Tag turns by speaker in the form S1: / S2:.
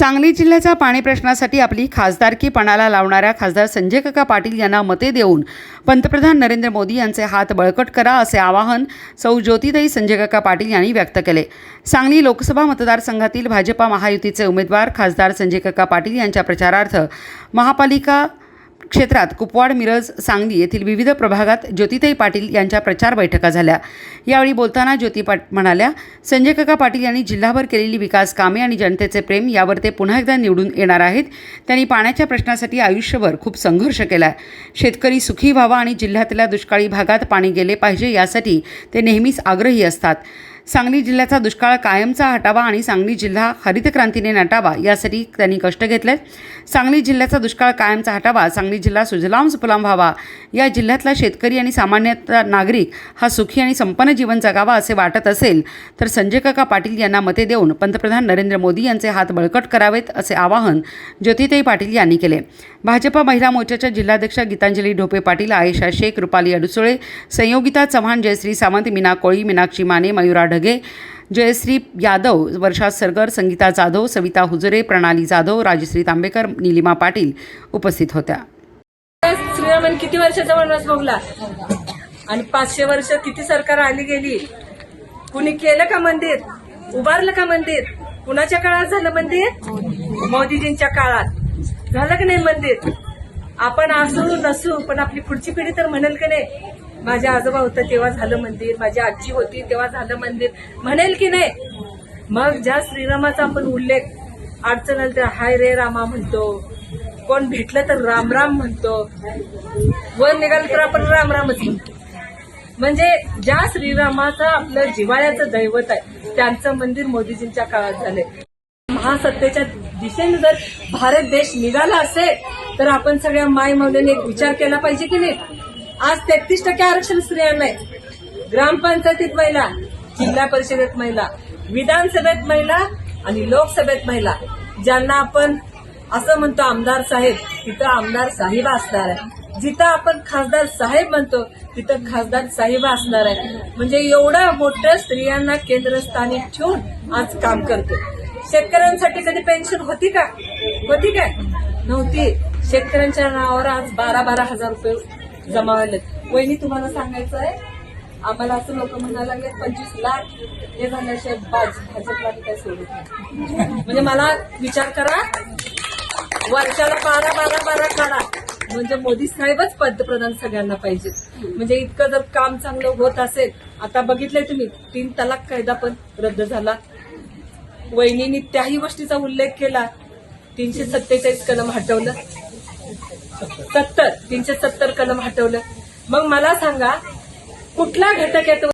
S1: सांगली जिल्ह्याच्या पाणी प्रश्नासाठी आपली खासदारकी पणाला लावणाऱ्या खासदार संजय काका पाटील यांना मते देऊन पंतप्रधान नरेंद्र मोदी यांचे हात बळकट करा असे आवाहन सौ ज्योतिताई संजय काका पाटील यांनी व्यक्त केले. सांगली लोकसभा मतदारसंघातील भाजपा महायुतीचे उमेदवार खासदार संजय काका पाटील यांच्या प्रचारार्थ महापालिका क्षेत्रात कुपवाड मिरज सांगली येथील विविध प्रभागात ज्योतिताई पाटील यांच्या प्रचार बैठका झाल्या. यावेळी बोलताना ज्योती पाट म्हणाल्या संजय काका पाटील यांनी जिल्हाभर केलेली विकास कामे आणि जनतेचे प्रेम यावर ते पुन्हा एकदा निवडून येणार आहेत. त्यांनी पाण्याच्या प्रश्नासाठी आयुष्यभर खूप संघर्ष केला आहे शेतकरी सुखी व्हावा आणि जिल्ह्यातल्या दुष्काळी भागात पाणी गेले पाहिजे यासाठी ते नेहमीच आग्रही असतात. सांगली जिल्ह्याचा दुष्काळ कायमचा हटावा आणि सांगली जिल्हा हरित क्रांतीने नटावा यासाठी त्यांनी कष्ट घेतले. सांगली जिल्ह्याचा दुष्काळ कायमचा हटावा सांगली जिल्हा सुजलाम सुफलाम व्हावा. या जिल्ह्यातला शेतकरी आणि सामान्य नागरिक हा सुखी आणि संपन्न जीवन जगावा असे वाटत असेल तर संजय काका पाटील यांना मते देऊन पंतप्रधान नरेंद्र मोदी यांचे हात बळकट करावेत असे आवाहन ज्योतिताई पाटील यांनी केले. भाजपा महिला मोर्चाच्या जिल्हाध्यक्ष गीतांजली ढोपे पाटील आयशा शेख रुपाली अडुसुळे संयोगिता चव्हाण जयश्री सावंत मीना कोळी मीनाक्षी माने मयुरा ढगे जयश्री यादव वर्षा सरगर संगीता जाधव सविता हुजरे प्रणाली जाधव राजश्री तांबेकर निलिमा पाटील उपस्थित होत्या.
S2: श्रीरामन किती वर्षाचा वनवास भोगला आणि पाचशे वर्ष किती सरकार आली गेली? कुणी केलं का मंदिर? उभारलं का मंदिर? कुणाच्या काळात झालं मंदिर? मोदीजींच्या काळात. झालं का नाही मंदिर? आपण असू नसू पण आपली पुढची पिढी तर म्हणेल की नाही माझ्या आजोबा होतं तेव्हा झालं मंदिर माझी आजी होती तेव्हा झालं मंदिर. म्हणेल की नाही? मग ज्या श्रीरामाचा आपण उल्लेख अडचण आली तर हाय रे रामा म्हणतो. कोण भेटलं तर रामराम म्हणतो. वर निघालं तर आपण रामरामच म्हणतो. म्हणजे ज्या श्रीरामाचं आपलं जिव्हाळ्याचं दैवत आहे त्यांचं मंदिर मोदीजींच्या काळात झालंय. महासत्तेच्या दिशेने जर भारत देश निघाला असेल तर आपण सगळ्या माय मौल्याने एक विचार केला पाहिजे की नाही? आज तेहतीस टक्के आरक्षण स्त्रियांना आहे. ग्रामपंचायतीत महिला जिल्हा परिषदेत महिला विधानसभेत महिला आणि लोकसभेत महिला ज्यांना आपण असं म्हणतो आमदार साहेब तिथं आमदार साहिबा असणार आहे. जिथं आपण खासदार साहेब म्हणतो तिथं खासदार साहिबा असणार आहे. म्हणजे एवढं मोठं स्त्रियांना केंद्रस्थानी ठेवून आज काम करतो शेतकऱ्यांसाठी कधी पेन्शन होती का? होती काय? नव्हती. शेतकऱ्यांच्या नावावर आज बारा बारा हजार रुपये जमा वहिनी तुम्हाला सांगायचं आहे आम्हाला असं लोक म्हणायला लागले पंचवीस लाख हे झाल्याशिवाय भाज भाजपला काय सोडत नाही. म्हणजे मला विचार करा वर्षाला बारा बारा बारा काढा. म्हणजे मोदी साहेबच पंतप्रधान सगळ्यांना पाहिजे म्हणजे इतकं जर काम चांगलं होत असेल आता बघितलंय तुम्ही तीन तलाक कायदा पण रद्द झाला. वहिनींनी त्याही गोष्टीचा उल्लेख केला. तीनशे सत्तेचाळीस कलम हटवलं. सत्तर तीनशे सत्तर कलम हटवलं. मग मला सांगा कुठला घटक यात